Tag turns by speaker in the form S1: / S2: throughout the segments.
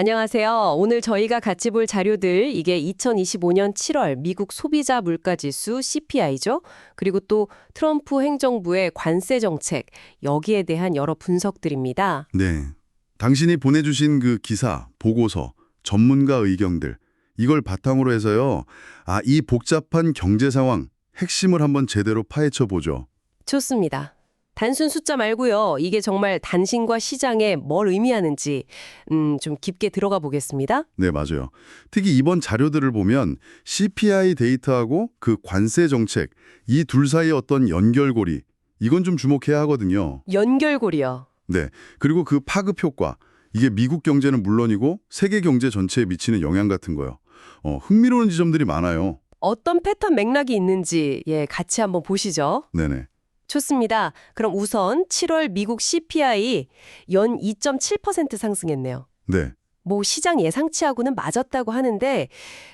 S1: 안녕하세요. 오늘 저희가 같이 볼 자료들 이게 2025년 7월 미국 소비자 물가 지수 CPI죠. 그리고 또 트럼프 행정부의 관세 정책 여기에 대한 여러 분석들입니다.
S2: 네. 당신이 보내주신 그 기사, 보고서, 전문가 의견들 이걸 바탕으로 해서요. 아, 이 복잡한 경제 상황 핵심을 한번 제대로 파헤쳐 보죠.
S1: 좋습니다. 단순 숫자 말고요. 이게 정말 단신과 시장에 뭘 의미하는지 음, 좀 깊게 들어가 보겠습니다.
S2: 네, 맞아요. 특히 이번 자료들을 보면 CPI 데이터하고 그 관세 정책 이 둘 사이의 어떤 연결고리 이건 좀 주목해야 하거든요.
S1: 연결고리요.
S2: 네. 그리고 그 파급 효과 이게 미국 경제는 물론이고 세계 경제 전체에 미치는 영향 같은 거요. 어, 흥미로운 지점들이 많아요.
S1: 어떤 패턴 맥락이 있는지 예, 같이 한번 보시죠.
S2: 네네.
S1: 좋습니다. 그럼 우선 7월 미국 CPI 연 2.7% 상승했네요.
S2: 네.
S1: 뭐 시장 예상치하고는 맞았다고 하는데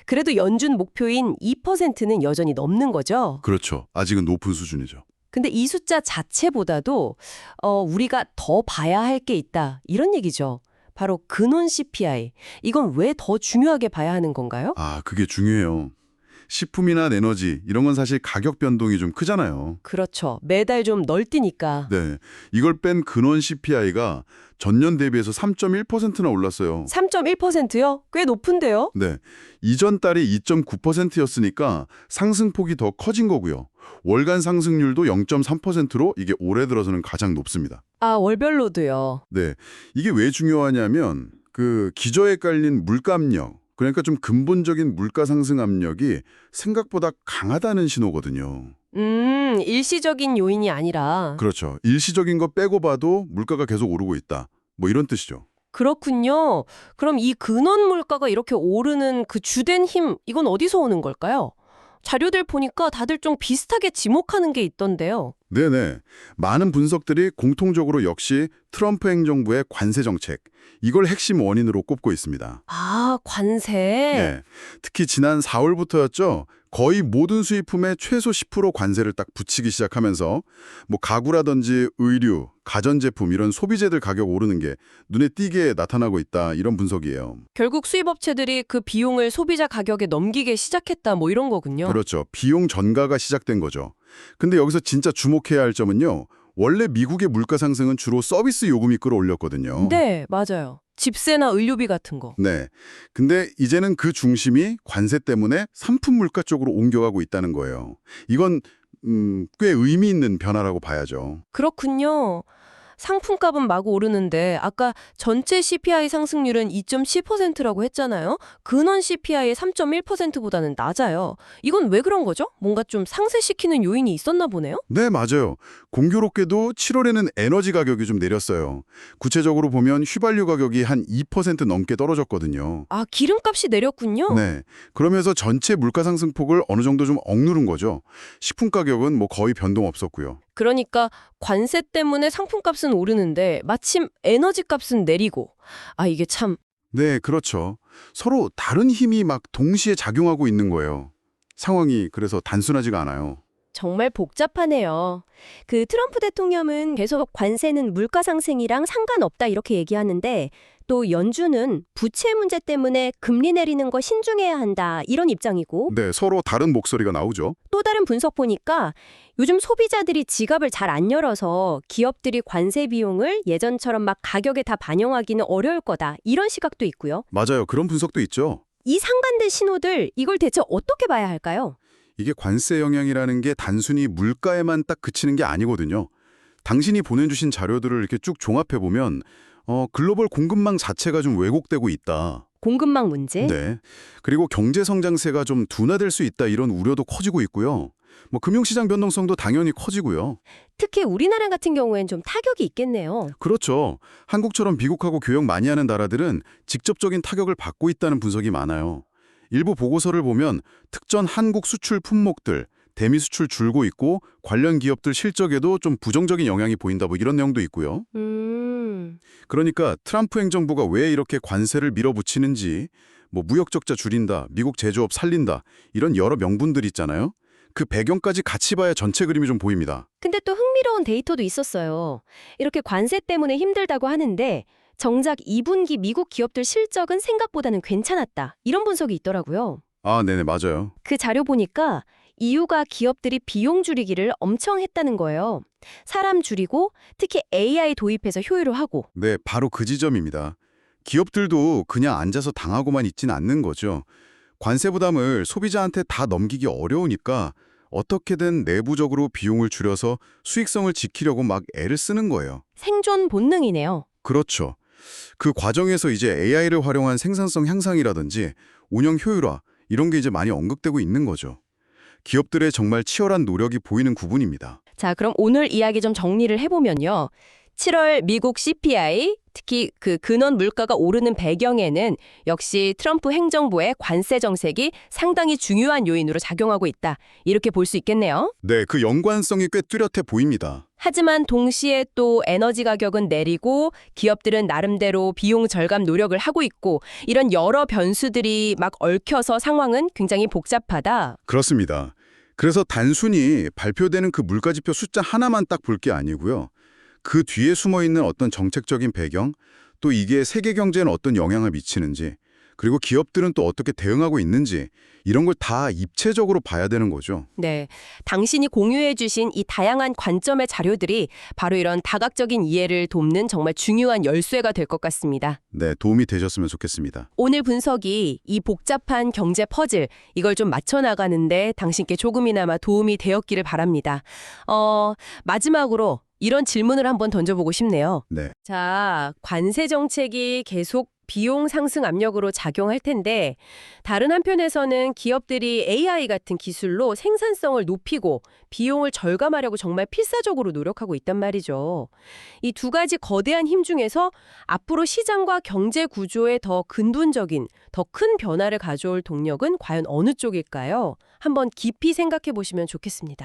S1: 그래도 연준 목표인 2%는 여전히 넘는 거죠.
S2: 그렇죠. 아직은 높은 수준이죠.
S1: 근데 이 숫자 자체보다도 어, 우리가 더 봐야 할 게 있다. 이런 얘기죠. 바로 근원 CPI. 이건 왜 더 중요하게 봐야 하는 건가요?
S2: 아, 그게 중요해요. 식품이나 에너지 이런 건 사실 가격 변동이 좀 크잖아요.
S1: 그렇죠. 매달 좀 널뛰니까.
S2: 네. 이걸 뺀 근원 CPI가 전년 대비해서 3.1%나 올랐어요.
S1: 3.1%요? 꽤 높은데요?
S2: 네. 이전 달이 2.9%였으니까 상승폭이 더 커진 거고요. 월간 상승률도 0.3%로 이게 올해 들어서는 가장 높습니다.
S1: 아, 월별로도요.
S2: 네. 이게 왜 중요하냐면 그 기저에 깔린 물가압력, 그러니까 좀 근본적인 물가 상승 압력이 생각보다 강하다는 신호거든요.
S1: 음, 일시적인 요인이 아니라.
S2: 그렇죠. 일시적인 거 빼고 봐도 물가가 계속 오르고 있다. 뭐 이런 뜻이죠.
S1: 그렇군요. 그럼 이 근원 물가가 이렇게 오르는 그 주된 힘, 이건 어디서 오는 걸까요? 자료들 보니까 다들 좀 비슷하게 지목하는 게 있던데요.
S2: 네네. 많은 분석들이 공통적으로 역시 트럼프 행정부의 관세 정책, 이걸 핵심 원인으로 꼽고 있습니다.
S1: 아, 관세.
S2: 네. 특히 지난 4월부터였죠. 거의 모든 수입품에 최소 10% 관세를 딱 붙이기 시작하면서 뭐 가구라든지 의류, 가전제품 이런 소비재들 가격 오르는 게 눈에 띄게 나타나고 있다 이런 분석이에요.
S1: 결국 수입업체들이 그 비용을 소비자 가격에 넘기게 시작했다 뭐 이런 거군요.
S2: 그렇죠. 비용 전가가 시작된 거죠. 근데 여기서 진짜 주목해야 할 점은요. 원래 미국의 물가 상승은 주로 서비스 요금이 끌어올렸거든요.
S1: 네, 맞아요. 집세나 의료비 같은 거.
S2: 네. 근데 이제는 그 중심이 관세 때문에 상품 물가 쪽으로 옮겨가고 있다는 거예요. 이건 음, 꽤 의미 있는 변화라고 봐야죠.
S1: 그렇군요. 상품값은 마구 오르는데 아까 전체 CPI 상승률은 2.10%라고 했잖아요. 근원 CPI의 3.1%보다는 낮아요. 이건 왜 그런 거죠? 뭔가 좀 상쇄시키는 요인이 있었나 보네요.
S2: 네, 맞아요. 공교롭게도 7월에는 에너지 가격이 좀 내렸어요. 구체적으로 보면 휘발유 가격이 한 2% 넘게 떨어졌거든요.
S1: 아, 기름값이 내렸군요.
S2: 네. 그러면서 전체 물가 상승폭을 어느 정도 좀 억누른 거죠. 식품 가격은 뭐 거의 변동 없었고요.
S1: 그러니까 관세 때문에 상품값은 오르는데 마침 에너지 값은 내리고 아 이게 참
S2: 네, 그렇죠. 서로 다른 힘이 막 동시에 작용하고 있는 거예요. 상황이 그래서 단순하지가 않아요.
S3: 정말 복잡하네요. 그 트럼프 대통령은 계속 관세는 물가 상승이랑 상관없다 이렇게 얘기하는데 또 연준은 부채 문제 때문에 금리 내리는 거 신중해야 한다 이런 입장이고
S2: 네, 서로 다른 목소리가 나오죠.
S3: 또 다른 분석 보니까 요즘 소비자들이 지갑을 잘 안 열어서 기업들이 관세 비용을 예전처럼 막 가격에 다 반영하기는 어려울 거다 이런 시각도 있고요.
S2: 맞아요. 그런 분석도 있죠.
S3: 이 상반된 신호들 이걸 대체 어떻게 봐야 할까요?
S2: 이게 관세 영향이라는 게 단순히 물가에만 딱 그치는 게 아니거든요. 당신이 보내주신 자료들을 이렇게 쭉 종합해 보면 어, 글로벌 공급망 자체가 좀 왜곡되고 있다.
S3: 공급망 문제?
S2: 네. 그리고 경제 성장세가 좀 둔화될 수 있다 이런 우려도 커지고 있고요. 뭐 금융시장 변동성도 당연히 커지고요.
S3: 특히 우리나라 같은 경우엔 좀 타격이 있겠네요.
S2: 그렇죠. 한국처럼 미국하고 교역 많이 하는 나라들은 직접적인 타격을 받고 있다는 분석이 많아요. 일부 보고서를 보면 특전 한국 수출 품목들, 대미 수출 줄고 있고 관련 기업들 실적에도 좀 부정적인 영향이 보인다 뭐 이런 내용도 있고요.
S3: 음.
S2: 그러니까 트럼프 행정부가 왜 이렇게 관세를 밀어붙이는지 뭐 무역 적자 줄인다, 미국 제조업 살린다 이런 여러 명분들 있잖아요. 그 배경까지 같이 봐야 전체 그림이 좀 보입니다.
S3: 근데 또 흥미로운 데이터도 있었어요. 이렇게 관세 때문에 힘들다고 하는데
S1: 정작 2분기 미국 기업들 실적은 생각보다는 괜찮았다. 이런 분석이 있더라고요.
S2: 아, 네네, 맞아요.
S1: 그 자료 보니까 이유가 기업들이 비용 줄이기를 엄청 했다는 거예요. 사람 줄이고 특히 AI 도입해서 효율화하고
S2: 네, 바로 그 지점입니다. 기업들도 그냥 앉아서 당하고만 있진 않는 거죠. 관세 부담을 소비자한테 다 넘기기 어려우니까 어떻게든 내부적으로 비용을 줄여서 수익성을 지키려고 막 애를 쓰는 거예요.
S1: 생존 본능이네요.
S2: 그렇죠. 그 과정에서 이제 AI를 활용한 생산성 향상이라든지 운영 효율화 이런 게 이제 많이 언급되고 있는 거죠. 기업들의 정말 치열한 노력이 보이는 구분입니다.
S1: 자, 그럼 오늘 이야기 좀 정리를 해보면요. 7월 미국 CPI, 특히 그 근원 물가가 오르는 배경에는 역시 트럼프 행정부의 관세 정책이 상당히 중요한 요인으로 작용하고 있다. 이렇게 볼 수 있겠네요.
S2: 네, 그 연관성이 꽤 뚜렷해 보입니다.
S1: 하지만 동시에 또 에너지 가격은 내리고 기업들은 나름대로 비용 절감 노력을 하고 있고 이런 여러 변수들이 막 얽혀서 상황은 굉장히 복잡하다.
S2: 그렇습니다. 그래서 단순히 발표되는 그 물가지표 숫자 하나만 딱 볼 게 아니고요. 그 뒤에 숨어 있는 어떤 정책적인 배경, 또 이게 세계 경제에 어떤 영향을 미치는지, 그리고 기업들은 또 어떻게 대응하고 있는지 이런 걸 다 입체적으로 봐야 되는 거죠.
S1: 네. 당신이 공유해 주신 이 다양한 관점의 자료들이 바로 이런 다각적인 이해를 돕는 정말 중요한 열쇠가 될 것 같습니다.
S2: 네, 도움이 되셨으면 좋겠습니다.
S1: 오늘 분석이 이 복잡한 경제 퍼즐 이걸 좀 맞춰 나가는데 당신께 조금이나마 도움이 되었기를 바랍니다. 어, 마지막으로 이런 질문을 한번 던져보고 싶네요.
S2: 네.
S1: 자, 관세 정책이 계속 비용 상승 압력으로 작용할 텐데 다른 한편에서는 기업들이 AI 같은 기술로 생산성을 높이고 비용을 절감하려고 정말 필사적으로 노력하고 있단 말이죠. 이 두 가지 거대한 힘 중에서 앞으로 시장과 경제 구조에 더 근본적인, 더 큰 변화를 가져올 동력은 과연 어느 쪽일까요? 한번 깊이 생각해 보시면 좋겠습니다.